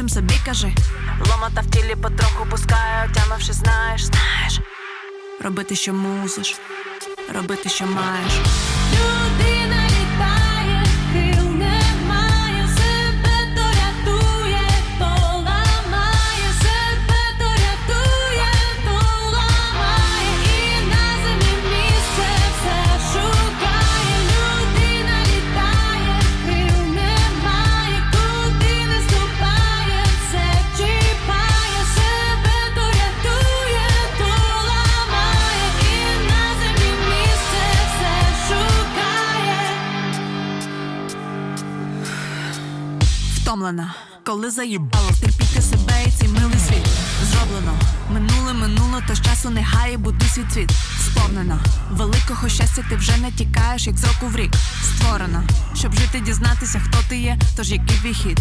іншим собі кажи. Ломота в тілі потроху пускає, отямивши, знаєш, знаєш. Робити, що мусиш, робити, що маєш. Втомлена, коли заїбало терпіти себе і цей милий світ. Зроблено, минуле минуло, то з часу не гає, буди свій цвіт. Сповнена, великого щастя ти вже не тікаєш, як з року в рік. Створена, щоб жити, дізнатися, хто ти є, тож який твій хід.